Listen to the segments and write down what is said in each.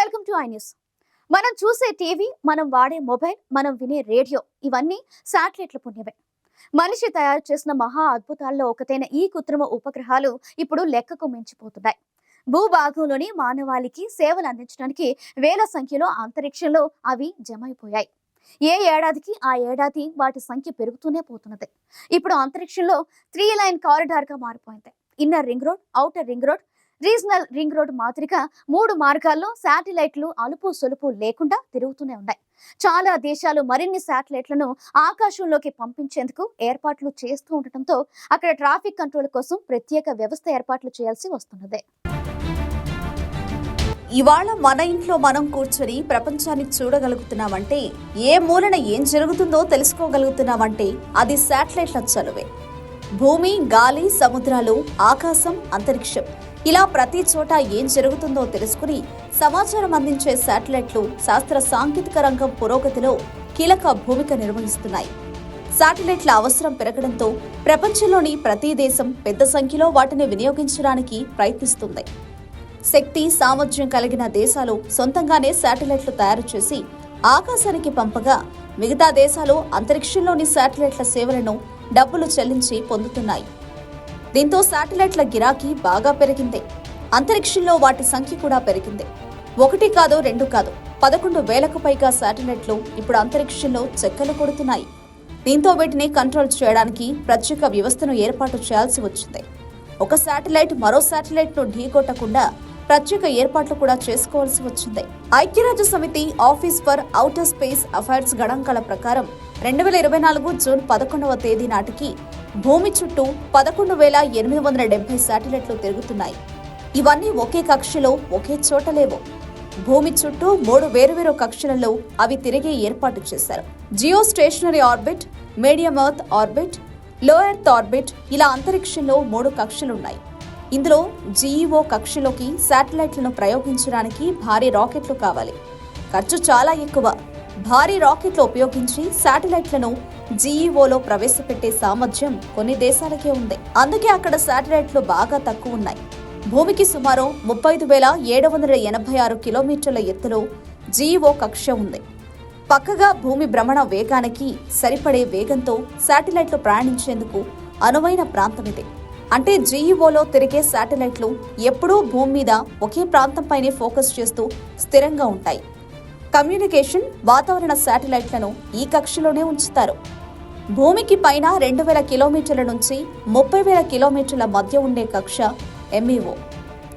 Welcome to I news. మనం చూసే TV మనం వాడే మొబైల్ మనం వినే రేడియో ఇవన్నీ శాటిలైట్ల పుణ్యమే. మనిషి తయారు చేసిన మహా అద్భుతాల్లో ఒకటైన ఈ కృత్రిమ ఉపగ్రహాలు ఇప్పుడు లెక్కకు మించిపోతున్నాయి. భూభాగంలోని మానవాళికి సేవలు అందించడానికి వేల సంఖ్యలో అంతరిక్షంలో అవి జమైపోయాయి. ఏ ఏడాదికి ఆ ఏడాది వాటి సంఖ్య పెరుగుతూనే పోతున్నది. ఇప్పుడు అంతరిక్షంలో త్రీ లైన్ కారిడార్గా మారిపోయింది. Inner ring road outer ring road regional ring road మాదిరిగా మూడు మార్గాల్లో శాటిలైట్లు అలుపు సొలుపు లేకుండా తిరుగుతూనే ఉన్నాయి. చాలా దేశాలు మరిన్ని శాటిలైట్లను ఆకాశంలోకి పంపించేందుకు ఏర్పాట్లు చేస్తూ ఉండటంతో అక్కడ ట్రాఫిక్ కంట్రోల్ కోసం ప్రత్యేక వ్యవస్థ ఏర్పాట్లు చేయాల్సి వస్తున్నది. ఇవాళ మన ఇంట్లో మనం కూర్చొని ప్రపంచాన్ని చూడగలుగుతున్నామంటే ఏ మూలన ఏం జరుగుతుందో తెలుసుకోగలుగుతున్నామంటే అది శాటిలైట్ల చలువే భూమి గాలి సముద్రాలు ఆకాశం అంతరిక్షం. ఇలా ప్రతి చోట ఏం జరుగుతుందో తెలుసుకుని సమాచారం అందించే శాటిలైట్లు శాస్త్ర సాంకేతిక రంగం పురోగతిలో కీలక భూమిక నిర్వహిస్తున్నాయి. శాటిలైట్ల అవసరం పెరగడంతో ప్రపంచంలోని ప్రతి దేశం పెద్ద సంఖ్యలో వాటిని వినియోగించడానికి ప్రయత్నిస్తుంది. శక్తి సామర్థ్యం కలిగిన దేశాలు సొంతంగానే శాటిలైట్లు తయారు చేసి ఆకాశానికి పంపగా మిగతా దేశాలు అంతరిక్షంలోని శాటిలైట్ల సేవలను డబ్బులు చెల్లించి పొందుతున్నాయి. దీంతో శాటిలైట్ల గిరాకీ బాగా పెరిగింది. అంతరిక్షంలో వాటి సంఖ్య కూడా పెరిగింది. ఒకటి కాదు రెండు కాదు పదకొండు వేలకు పైగా శాటిలైట్లు ఇప్పుడు అంతరిక్షంలో చెక్కలు కొడుతున్నాయి. దీంతో వీటిని కంట్రోల్ చేయడానికి ప్రత్యేక వ్యవస్థను ఏర్పాటు చేయాల్సి వచ్చింది. ఒక శాటిలైట్ మరో శాటిలైట్ను ఢీకొట్టకుండా ప్రత్యేక ఏర్పాట్లు కూడా చేసుకోవాల్సి వచ్చింది. ఐక్యరాజ్య సమితి office for outer space affairs గణాంకాల ప్రకారం రెండు వేల ఇరవై నాలుగు జూన్ పదకొండవ తేదీ నాటికి భూమి చుట్టూ పదకొండు వేల ఎనిమిది వందల డెబ్బై శాటిలైట్లు తిరుగుతున్నాయి. ఇవన్నీ ఒకే కక్షలో ఒకే చోట లేవు భూమి చుట్టూ మూడు వేరువేరు కక్షలలో అవి తిరిగే ఏర్పాటు చేశారు. Jio stationery orbit medium earth ఆర్బిట్లో ఎర్త్ ఆర్బిట్ ఇలా అంతరిక్షంలో మూడు కక్షలున్నాయి. ఇందులో జీఈఓ కక్షలోకి శాటిలైట్లను ప్రయోగించడానికి భారీ రాకెట్లు కావాలి. ఖర్చు చాలా ఎక్కువ. భారీ రాకెట్లు ఉపయోగించి శాటిలైట్లను జీఈఓలో ప్రవేశపెట్టే సామర్థ్యం కొన్ని దేశాలకే ఉంది. అందుకే అక్కడ శాటిలైట్లు బాగా తక్కువ ఉన్నాయి. భూమికి సుమారు ముప్పై ఐదు వేల ఏడు వందల ఎనభై ఆరు కిలోమీటర్ల ఎత్తులో జీఈఓ కక్ష ఉంది. పక్కగా భూమి భ్రమణ వేగానికి సరిపడే వేగంతో శాటిలైట్లు ప్రయాణించేందుకు అనువైన ప్రాంతం ఇది. అంటే జీఈఓలో తిరిగే శాటిలైట్లు ఎప్పుడూ భూమి మీద ఒకే ప్రాంతంపైనే ఫోకస్ చేస్తూ స్థిరంగా ఉంటాయి. కమ్యూనికేషన్ వాతావరణ శాటిలైట్లను ఈ కక్షలోనే ఉంచుతారు. భూమికి పైన రెండు వేల కిలోమీటర్ల నుంచి ముప్పై వేల కిలోమీటర్ల మధ్య ఉండే కక్ష ఎంఈఓ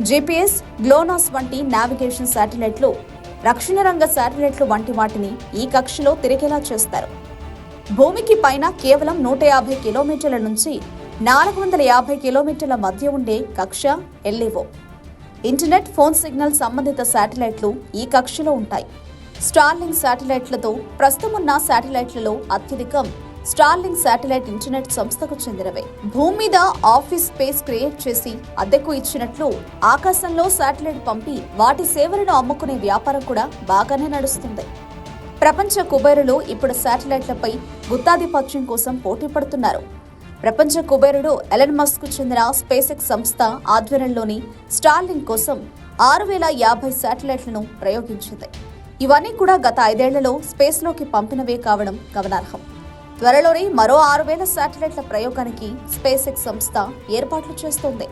జిపిఎస్ గ్లోనాస్ వంటి నావిగేషన్ శాటిలైట్లు రక్షణ రంగ శాటిలైట్లు వంటి వాటిని ఈ కక్షలో తిరిగేలా చేస్తారు. భూమికి పైన కేవలం నూట యాభై కిలోమీటర్ల నుంచి నాలుగు వందల యాభై కిలోమీటర్ల మధ్య ఉండే కక్ష ఎల్ఈఓ ఇంటర్నెట్ ఫోన్ సిగ్నల్ సంబంధిత శాటిలైట్లు ఈ కక్షలో ఉంటాయి. స్టార్లింగ్ శాటిలైట్లతో ప్రస్తుతం ఉన్న శాటిలైట్లలో అత్యధికం స్టార్లింగ్ శాటిలైట్ ఇంటర్నెట్ సంస్థకు చెందినవే. భూమి మీద ఆఫీస్ స్పేస్ క్రియేట్ చేసి అద్దెకు ఇచ్చినట్లు ఆకాశంలో శాటిలైట్ పంపి వాటి సేవలను అమ్ముకునే వ్యాపారం కూడా బాగానే నడుస్తుంది. ప్రపంచ కుబేరులు ఇప్పుడు శాటిలైట్లపై గుత్తాధిపత్యం కోసం పోటీ పడుతున్నారు. ప్రపంచ కుబేరుడు ఎలన్ మస్క్ చెందిన స్పేసెక్ సంస్థ ఆధ్వర్యంలోని స్టార్లింగ్ కోసం ఆరు వేల యాభై శాటిలైట్లను ప్రయోగించింది. ఇవన్నీ కూడా గత ఐదేళ్ళలో స్పేస్లోకి పంపినవే కావడం గమనార్హం. త్వరలోనే మరో ఆరు వేల శాటిలైట్ల ప్రయోగానికి స్పేస్ ఎక్స్ సంస్థ ఏర్పాట్లు చేస్తోంది.